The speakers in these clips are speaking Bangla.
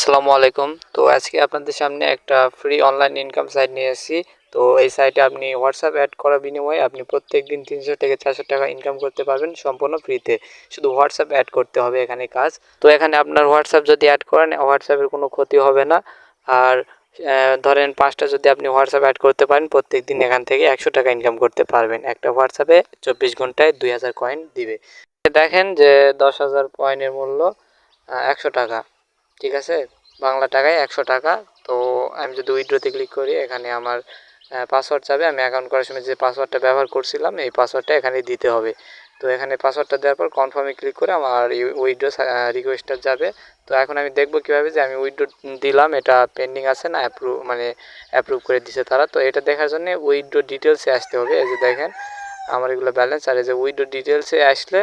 আসসালামু আলাইকুম। তো আজকে আপনাদের সামনে একটা ফ্রি অনলাইন ইনকাম সাইট নিয়ে এসেছি তো এই সাইটে আপনি হোয়াটসঅ্যাপ অ্যাড করার বিনিময়ে আপনি প্রত্যেক দিন তিনশো থেকে চারশো টাকা ইনকাম করতে পারবেন সম্পূর্ণ ফ্রিতে শুধু হোয়াটসঅ্যাপ অ্যাড করতে হবে এখানে কাজ। তো এখানে আপনার হোয়াটসঅ্যাপ যদি অ্যাড করেন হোয়াটসঅ্যাপের কোনো ক্ষতি হবে না। আর ধরেন পাঁচটা যদি আপনি হোয়াটসঅ্যাপ অ্যাড করতে পারেন প্রত্যেক দিন এখান থেকে একশো টাকা ইনকাম করতে পারবেন। একটা হোয়াটসঅ্যাপে চব্বিশ ঘন্টায় দুই হাজার কয়েন দিবে। দেখেন যে দশ হাজার কয়েনের মূল্য একশো টাকা। ঠিক আছে? বাংলা টাকায় একশো টাকা। তো আমি যদি উইড্রোতে ক্লিক করি, এখানে আমার পাসওয়ার্ড চাবে আমি অ্যাকাউন্ট করার সময় যে পাসওয়ার্ডটা ব্যবহার করছিলাম, এই পাসওয়ার্ডটা এখানে দিতে হবে। তো এখানে পাসওয়ার্ডটা দেওয়ার পর কনফার্মে ক্লিক করে আমার উইড্রো রিকোয়েস্টটা যাবে। তো এখন আমি দেখব কীভাবে যে আমি উইড্রো দিলাম, এটা পেন্ডিং আছে না অ্যাপ্রুভ মানে অ্যাপ্রুভ করে দিছে তারা। তো এটা দেখার জন্য উইড্রো ডিটেলসে আসতে হবে। এই যে দেখেন, আমার এগুলো ব্যালেন্স আর এই যে উইড্রো ডিটেলসে আসলে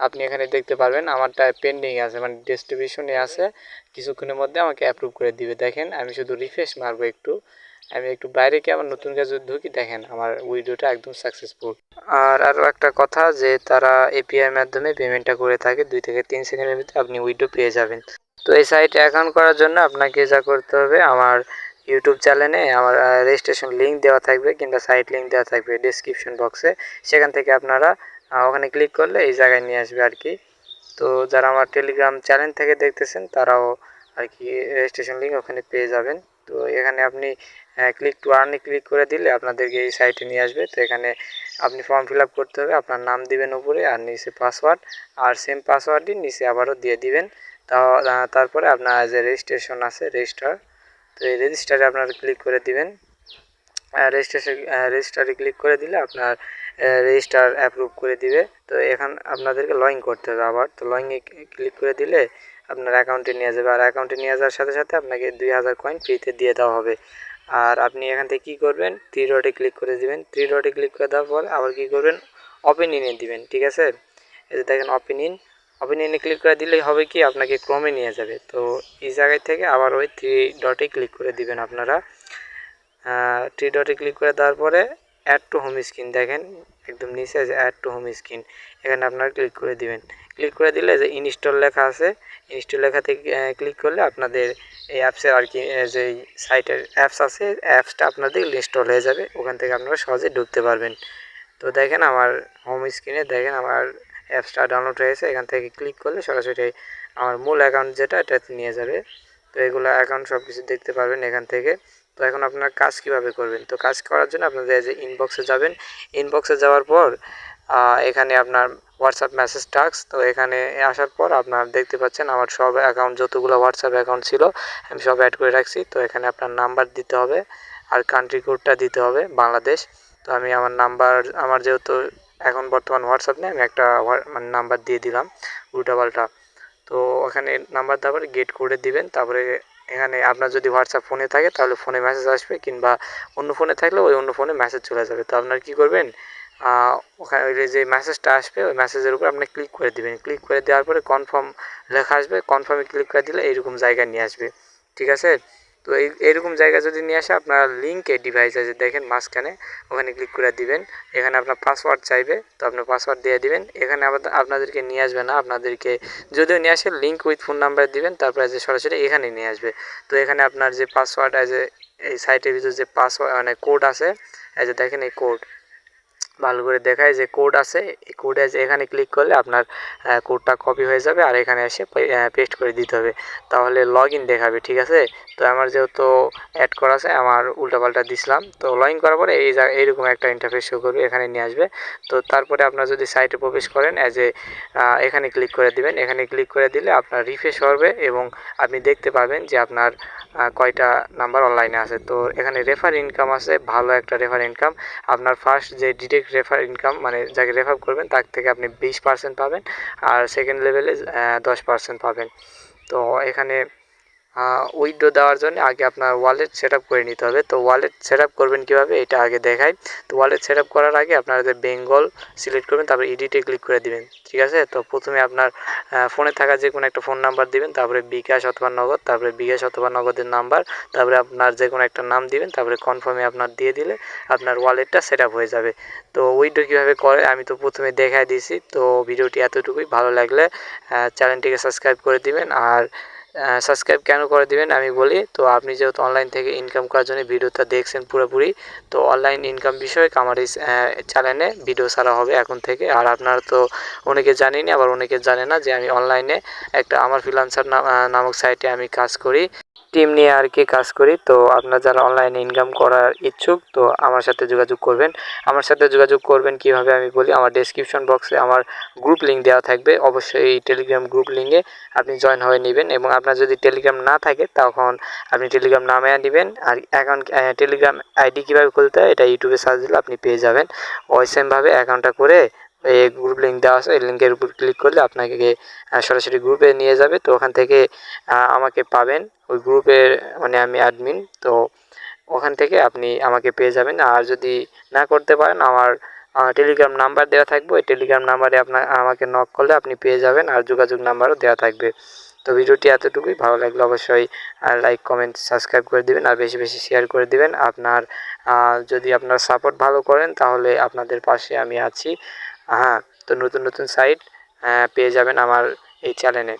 আপনি এখানে দেখতে পারবেন, আমারটা পেন্ডিং আছে মানে ডিস্ট্রিবিউশনে আছে। কিছুক্ষণের মধ্যে আমাকে অ্যাপ্রুভ করে দিবে। দেখেন, আমি শুধু রিফ্রেশ মারবো একটু। আমি একটু বাইরে গিয়ে আমার নতুন কাজে ঢুকি, দেখেন আমার উইডিওটা একদম সাকসেসফুল আর আরও একটা কথা যে, তারা এপিআইয়ের মাধ্যমে পেমেন্টটা করে থাকে, দুই থেকে তিন সেকেন্ডের ভিতরে আপনি উইডো পেয়ে যাবেন। তো এই সাইটে অ্যাকাউন্ট করার জন্য আপনাকে যা করতে হবে, আমার ইউটিউব চ্যানেলে আমার রেজিস্ট্রেশন লিঙ্ক দেওয়া থাকবে, কিংবা সাইট লিঙ্ক দেওয়া থাকবে ডিসক্রিপশন বক্সে সেখান থেকে আপনারা ওখানে ক্লিক করলে এই জায়গায় নিয়ে আসবে আর কি। তো যারা আমার টেলিগ্রাম চ্যানেল থেকে দেখতেছেন, তারাও আর কি রেজিস্ট্রেশন লিঙ্ক ওখানে পেয়ে যাবেন। তো এখানে আপনি ক্লিক টু আর্নে ক্লিক করে দিলে আপনাদেরকে এই সাইটে নিয়ে আসবে। তো এখানে আপনি ফর্ম ফিল আপ করতে হবে, আপনার নাম দিবেন উপরে আর নিচে পাসওয়ার্ড আর সেম পাসওয়ার্ডই নিচে আবারও দিয়ে দিবেন। তা তারপরে আপনার যে রেজিস্ট্রেশন আছে রেজিস্টার তো এই রেজিস্টারে আপনারা ক্লিক করে দিবেন। রেজিস্ট্রেশন রেজিস্টারে ক্লিক করে দিলে আপনার রেজিস্টার অ্যাপ্রুভ করে দিবে। তো এখন আপনাদেরকে লগ ইন করতে হবে আবার। তো লগ ইনে ক্লিক করে দিলে আপনার অ্যাকাউন্টে নিয়ে যাবে। আর অ্যাকাউন্টে নিয়ে যাওয়ার সাথে সাথে আপনাকে দুই হাজার কয়েন ফ্রিতে দিয়ে দেওয়া হবে। আর আপনি এখান থেকে কী করবেন? থ্রি ডটে ক্লিক করে দিবেন। থ্রি ডটে ক্লিক করে দেওয়ার পর আবার কী করবেন? ওপেন ইনে দিবেন, ঠিক আছে? যে দেখেন ওপেন ইন ওপেন ইনে ক্লিক করে দিলেই হবে কি? আপনাকে ক্রমে নিয়ে যাবে। তো এই জায়গায় থেকে আবার ওই থ্রি ডটে ক্লিক করে দিবেন আপনারা। থ্রি ডটে ক্লিক করে দেওয়ার পরে অ্যাড টু হোম স্ক্রিন দেখেন, একদম নিচে আছে অ্যাড টু হোম স্ক্রিন এখানে আপনারা ক্লিক করে দিবেন। ক্লিক করে দিলে যে ইনস্টল লেখা আছে ইনস্টল লেখা থেকে ক্লিক করলে আপনাদের এই অ্যাপসের আর কি যে সাইটের অ্যাপস আছে অ্যাপসটা আপনাদের ইনস্টল হয়ে যাবে। ওখান থেকে আপনারা সহজে ঢুকতে পারবেন। তো দেখেন আমার হোম স্ক্রিনে দেখেন আমার অ্যাপসটা ডাউনলোড হয়েছে এখান থেকে ক্লিক করলে সরাসরি আমার মূল অ্যাকাউন্ট যেটা এটা নিয়ে যাবে। তো এগুলো অ্যাকাউন্ট সব কিছু দেখতে পারবেন এখান থেকে। তো এখন আপনার কাজ কীভাবে করবেন? তো কাজ করার জন্য আপনাদের যে ইনবক্সে যাবেন। ইনবক্সে যাওয়ার পর এখানে আপনার হোয়াটসঅ্যাপ মেসেজ টাস্ক তো এখানে আসার পর আপনার দেখতে পাচ্ছেন আমার সব অ্যাকাউন্ট যতগুলো হোয়াটসঅ্যাপ অ্যাকাউন্ট ছিল, আমি সব অ্যাড করে রাখছি। তো এখানে আপনার নাম্বার দিতে হবে আর কান্ট্রি কোডটা দিতে হবে বাংলাদেশ। তো আমি আমার নাম্বার আমার যেহেতু এখন বর্তমান হোয়াটসঅ্যাপ নেই, আমি একটা মানে নাম্বার দিয়ে দিলাম উল্টাপাল্টা তো ওখানে নাম্বার দেওয়ার গেট করে দিবেন, তারপরে এখানে আপনার যদি হোয়াটসঅ্যাপ ফোনে থাকে, তাহলে ফোনে মেসেজ আসবে কিংবা অন্য ফোনে থাকলে ওই অন্য ফোনে মেসেজ চলে যাবে। তো আপনার কী করবেন? ওখানে ওই যে মেসেজটা আসবে, ওই মেসেজের উপর আপনি ক্লিক করে দেবেন। ক্লিক করে দেওয়ার পরে কনফার্ম লেখা আসবে। কনফার্মে ক্লিক করে দিলে এইরকম জায়গায় নিয়ে আসবে। ঠিক আছে? তো এই, এরকম জায়গা যদি নিয়ে আসে, আপনারা লিঙ্কে ডিভাইস আছে দেখেন মাঝখানে, ওখানে ক্লিক করে দিবেন। এখানে আপনার পাসওয়ার্ড চাইবে, তো আপনার পাসওয়ার্ড দিয়ে দিবেন। এখানে আপনাদেরকে নিয়ে আসবে না, আপনাদেরকে যদিও নিয়ে আসে লিঙ্ক উইথ ফোন নাম্বার দিবেন, তারপরে যে সরাসরি এখানে নিয়ে আসবে। তো এখানে আপনার যে পাসওয়ার্ড আছে এই সাইটের ভিতরে যে পাসওয়ার্ড মানে কোড আছে, এই যে দেখেন এই কোড ভালো করে দেখায় যে কোড আছে, এই কোডে এখানে ক্লিক করলে আপনার কোডটা কপি হয়ে যাবে আর এখানে এসে পেস্ট করে দিতে হবে। তাহলে লগ দেখাবে, ঠিক আছে? তো আমার যেহেতু অ্যাড করা আছে, আমার উল্টাপাল্টা দিছিলাম। তো লগ করার পরে এই এইরকম একটা ইন্টারফেস শো করবে, এখানে নিয়ে আসবে। তো তারপরে আপনার যদি সাইটে প্রবেশ করেন অ্যাজ এ এখানে ক্লিক করে দিবেন। এখানে ক্লিক করে দিলে আপনার রিফ্রেশ হবে এবং আপনি দেখতে পাবেন যে আপনার কয়টা নাম্বার অনলাইনে আছে। তো এখানে রেফার ইনকাম আছে, ভালো একটা রেফার ইনকাম আপনার ফার্স্ট যে ডিরেক্ট রেফার ইনকাম মানে যাকে রেফার করবেন, তার থেকে আপনি বিশ পার্সেন্ট পাবেন। আর সেকেন্ড লেভেলে দশ পার্সেন্ট পাবেন। তো এখানে উইড্রো দেওয়ার জন্য আগে আপনার ওয়ালেট সেট করে নিতে হবে। তো ওয়ালেট সেট করবেন কীভাবে? এটা আগে দেখাই। তো ওয়ালেট সেট করার আগে আপনারা যে বেঙ্গল সিলেক্ট করবেন, তারপর ইডিটে ক্লিক করে দিবেন। ঠিক আছে? তো প্রথমে আপনার ফোনে থাকা যে কোনো একটা ফোন নাম্বার দিবেন, তারপরে বিকাশ অথবা নগদ, তারপরে বিকাশ অথবা নগদের নাম্বার তারপরে আপনার যে কোনো একটা নাম দিবেন, তারপরে কনফার্মে আপনার দিয়ে দিলে আপনার ওয়ালেটটা সেট হয়ে যাবে। তো উইড্রো কীভাবে করে? আমি তো প্রথমে দেখাই দিয়েছি। তো ভিডিওটি এতটুকুই। ভালো লাগলে চ্যানেলটিকে সাবস্ক্রাইব করে দিবেন। আর সাবস্ক্রাইব কেন করে দিবেন আমি বলি। তো আপনি যেহেতু অনলাইন থেকে ইনকাম করার জন্য ভিডিওটা দেখছেন পুরোপুরি, তো অনলাইন ইনকাম বিষয়ে আমার এই চ্যানেলে ভিডিও ছাড়া হবে এখন থেকে। আর আপনারা তো অনেকে জানেনি আবার অনেকে জানে না যে আমি অনলাইনে একটা আমার ফ্রিলান্সার নামক সাইটে আমি কাজ করি। টিম নিয়ে আর কি কাজ করি। তো আপনারা যারা অনলাইনে ইনকাম করার ইচ্ছুক, তো আমার সাথে যোগাযোগ করবেন। আমার সাথে যোগাযোগ করবেন কীভাবে আমি বলি, আমার ডেসক্রিপশন বক্সে আমার গ্রুপ লিঙ্ক দেওয়া থাকবে। অবশ্যই এই টেলিগ্রাম গ্রুপ লিঙ্কে আপনি জয়েন হয়ে নেবেন এবং আপনার যদি টেলিগ্রাম না থাকে, তখন আপনি টেলিগ্রাম নামে নেবেন। আর অ্যাকাউন্ট টেলিগ্রাম আইডি কীভাবে খুলতে হয়, এটা ইউটিউবে সার্চ দিলে আপনি পেয়ে যাবেন। ওই সেমভাবে অ্যাকাউন্টটা করে এই গ্রুপ লিঙ্ক দেওয়া আছে, এই লিঙ্কের উপর ক্লিক করলে আপনাকে সরাসরি গ্রুপে নিয়ে যাবে। তো ওখান থেকে আমাকে পাবেন। ওই গ্রুপের মানে আমি অ্যাডমিন তো ওখান থেকে আপনি আমাকে পেয়ে যাবেন। আর যদি না করতে পারেন, আমার টেলিগ্রাম নাম্বার দেওয়া থাকবে। ওই টেলিগ্রাম নাম্বারে আপনার আমাকে নক করলে আপনি পেয়ে যাবেন আর যোগাযোগ নাম্বারও দেওয়া থাকবে। তো ভিডিওটি এতটুকুই। ভালো লাগলে অবশ্যই লাইক কমেন্ট সাবস্ক্রাইব করে দিবেন আর বেশি বেশি শেয়ার করে দিবেন। আপনার যদি আপনার সাপোর্ট ভালো করেন, তাহলে আপনাদের পাশে আমি আছি। হ্যাঁ তো নতুন নতুন সাইট পেয়ে যাবেন আমার এই চ্যানেলে